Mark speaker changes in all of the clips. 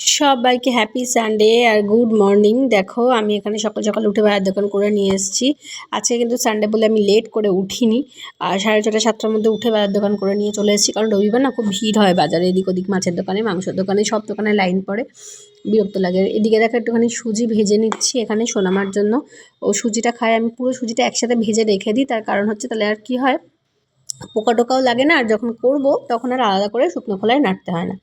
Speaker 1: সবাইকে happy Sunday আর good morning দেখো, আমি এখানে সকাল সকাল উঠে ভাইয়ের দোকান করে নিয়ে এসেছি। আজকে কিন্তু সানডে বলে আমি লেট করে উঠিনি। আর সাড়ে ছটা সাতটার মধ্যে উঠে ভাইয়ের দোকান করে নিয়ে চলে এসেছি। কারণ রবিবার না খুব ভিড় হয় বাজারে, এদিক ওদিক মাছের দোকানে, মাংসের দোকানে, সব দোকানে লাইন পড়ে, বিরক্ত লাগে। এদিকে দেখো একটুখানি সুজি ভেজে নিচ্ছি এখানে সোনামার জন্য। ও সুজিটা খায়, আমি পুরো সুজিটা একসাথে ভেজে রেখে দিই, তার কারণ হচ্ছে তাহলে আর কি হয় পোকা টোকাও লাগে না, আর যখন করব তখন আর আলাদা করে শুকনো খোলায় নাড়তে হয় না।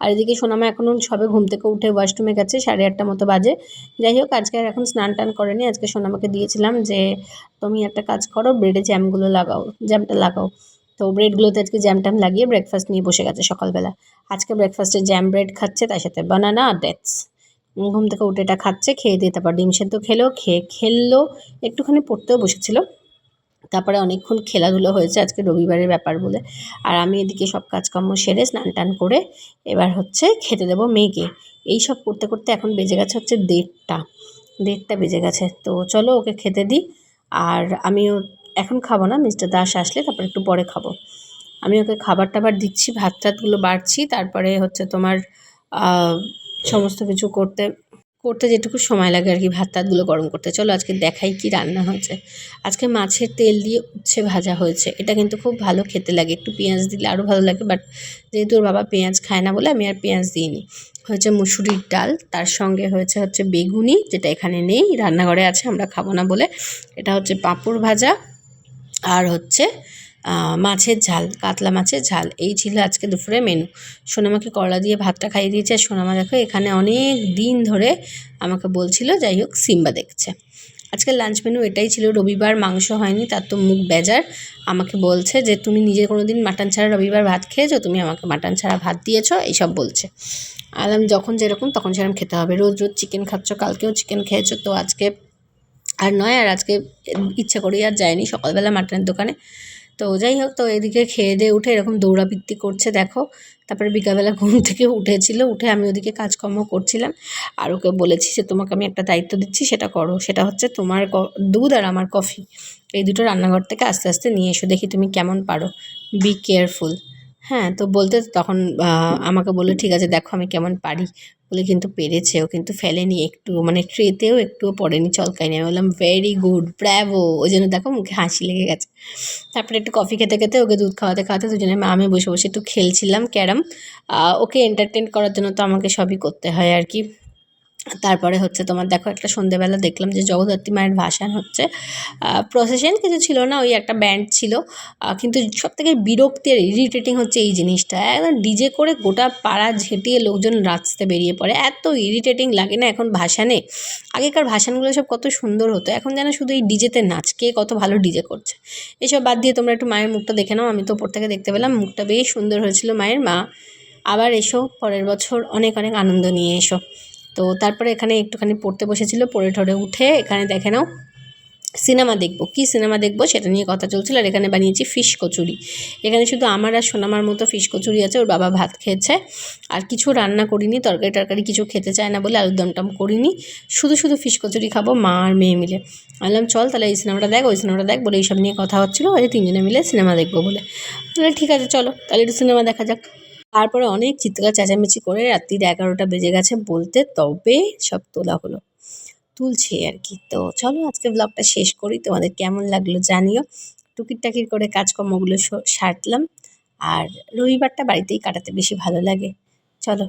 Speaker 1: আর এদিকে সোনামা এখনও সবে ঘুম থেকে উঠে ওয়াশরুমে গেছে, সাড়ে আটটা মতো বাজে। যাই হোক, আজকে আর এখন স্নান টান করেনি। আজকে সোনামাকে দিয়েছিলাম যে, তুমি একটা কাজ করো, ব্রেডে জ্যামগুলো লাগাও, জ্যামটা লাগাও। তো ব্রেডগুলোতে আজকে জ্যাম ট্যাম লাগিয়ে ব্রেকফাস্ট নিয়ে বসে গেছে সকালবেলা। আজকে ব্রেকফাস্টে জ্যাম ব্রেড খাচ্ছে, তার সাথে বানানা আর ডেটস ঘুম থেকে উঠে এটা খাচ্ছে, খেয়ে দিয়ে তারপর ডিম সেদ্ধ খেলো, খেয়ে খেললো, একটুখানি পড়তেও বসেছিল। তারপরে অনেকক্ষণ খেলাধুলো হয়েছে আজকে রবিবারের ব্যাপার বলে। আর আমি এদিকে সব কাজকর্ম সেরে স্নান টান করে এবার হচ্ছে খেতে দেবো মেয়েকে। এই সব করতে করতে এখন বেজে গেছে হচ্ছে দেড়টা। দেড়টা বেজে গেছে। তো চলো ওকে খেতে দিই। আর আমিও এখন খাব না, মিস্টার দাস আসলে তারপর একটু পরে খাব। আমি ওকে খাবার টাবার দিচ্ছি, ভাত টাতগুলো বাড়ছি, তারপরে হচ্ছে তোমার সমস্ত কিছু করতে করতে যেটুকু সময় লাগে আর কি, ভাত টাতগুলো গরম করতে। চলো আজকে দেখাই কি রান্না হয়েছে। আজকে মাছের তেল দিয়ে উচ্ছে ভাজা হয়েছে। এটা কিন্তু খুব ভালো খেতে লাগে। একটু পেঁয়াজ দিলে আরও ভালো লাগে, বাট যেহেতু ওর বাবা পেঁয়াজ খায় না বলে আমি আর পেঁয়াজ দিইনি। হয়েছে মুসুরির ডাল, তার সঙ্গে হয়েছে হচ্ছে বেগুনি, যেটা এখানে নেই, রান্নাঘরে আছে, আমরা খাব না বলে। এটা হচ্ছে পাঁপড় ভাজা, আর হচ্ছে মাছের ঝাল, কাতলা মাছের ঝাল, এই ছিল আজকে দুপুরে মেনু সোনামাকে করলা দিয়ে ভাতটা খাইয়ে দিয়েছে আর সোনামা দেখো এখানে অনেক দিন ধরে আমাকে বলছিল, যাই হোক, সিম্বা দেখছে। আজকে লাঞ্চ মেনু এটাই ছিল, রবিবার মাংস হয়নি, তার তো মুখ বেজার। আমাকে বলছে যে, তুমি নিজে কোনো দিন মাটন ছাড়া রবিবার ভাত খেয়েছো? তুমি আমাকে মাটন ছাড়া ভাত দিয়েছ? এইসব বলছে। আলাম যখন যেরকম, তখন সেরকম খেতে হবে। রোজ রোজ চিকেন খাচ্ছ, কালকেও চিকেন খেয়েছো, তো আজকে আর নয়, আর আজকে ইচ্ছা করেই আর যায়নি। সকালবেলা মাটনের দোকানে তো যাই হোক তো এদিকে খেয়ে দেয়ে উঠে এরকম দৌড়াবৃত্তি করছে, দেখো। তারপরে বিকালবেলা ঘুম থেকে উঠেছিল, উঠে আমি ওদিকে কাজকর্ম করছিলাম। আর ওকে বলেছি যে, তোমাকে আমি একটা দায়িত্ব দিচ্ছি, সেটা করো। সেটা হচ্ছে তোমার দুধ আর আমার কফি। এই দুটো রান্নাঘর থেকে আস্তে আস্তে নিয়ে এসো। দেখি তুমি কেমন পারো। বি কেয়ারফুল হ্যাঁ তো বলতে তখন আমাকে বলল, ঠিক আছে, দেখো আমি কেমন পারি। বলে কিন্তু পেরেছে। ও কিন্তু ফেলেনি একটু মানে ট্রেতেও একটুও পড়েনি, চলকায়নি। আমি বললাম ভেরি গুড ব্র্যাভো ওই জন্য দেখো মুখে হাসি লেগে গেছে। তারপরে একটু কফি খেতে খেতে ওকে দুধ খাওয়াতে খাওয়াতে দুজনে আমি বসে বসে একটু খেলছিলাম ক্যারাম। ওকে এন্টারটেন করার জন্য তো আমাকে সবই করতে হয় আর কি। তারপরে হচ্ছে তোমার দেখো একটা সন্ধেবেলা দেখলাম যে জগদ্ধাত্রী মায়ের ভাসান হচ্ছে। প্রসেশন কিছু ছিল না, ওই একটা ব্যান্ড ছিল। কিন্তু সব থেকে বিরক্তি আর ইরিটেটিং হচ্ছে এই জিনিসটা। একদম ডিজে করে গোটা পাড়া ঝেঁটিয়ে লোকজন রাস্তাতে বেরিয়ে পড়ে। এত ইরিটেটিং লাগে না এখন ভাসানে। আগেকার ভাসানগুলো সব কত সুন্দর হতো, এখন যেন শুধু এই ডিজেতে নাচ। কে কত ভালো ডিজে করছে। এসব বাদ দিয়ে তোমরা একটু মায়ের মুখটা দেখে নাও, আমি তো ওপর থেকে দেখতে পেলাম। মুখটা বেশ সুন্দর হয়েছিল মায়ের। মা, আবার এসো, পরের বছর অনেক অনেক আনন্দ নিয়ে এসো। তো তারপরে এখানে একটুখানি পড়তে বসেছিল, পড়ে ঠরে উঠে এখানে দেখে নাও, সিনেমা দেখব। কী সিনেমা দেখব সেটা নিয়ে কথা চলছিল আর এখানে বানিয়েছি ফিশ কচুরি। এখানে শুধু আমার আর সোনামার মতো ফিশ কচুরি আছে, ওর বাবা ভাত খেয়েছে। আর কিছু রান্না করিনি, তরকারি টরকারি কিছু খেতে চায় না বলে আলুর দমটম করিনি। শুধু শুধু ফিশ কচুরি খাব মা আর মেয়ে মিলে। বললাম, চল তাহলে এই সিনেমাটা দেখ, ওই সিনেমাটা দেখ বলে এইসব নিয়ে কথা হচ্ছিল, ওই তিনজনে মিলে সিনেমা দেখব বলে ঠিক আছে, চলো তাহলে একটু সিনেমা দেখা যাক। তারপরে অনেক চিৎকার চেঁচামেচি করে রাত্রির এগারোটা বেজে গেছে বলতে তবে সব তোলা হলো। তুলছে আর কি। তো চলো আজকে ব্লগটা শেষ করি। তোমাদের কেমন লাগল জানিও। টুকির টাকির করে কাজকর্মগুলো সারলাম। আর রবিবারটা বাড়িতেই কাটাতে বেশি ভালো লাগে। চলো।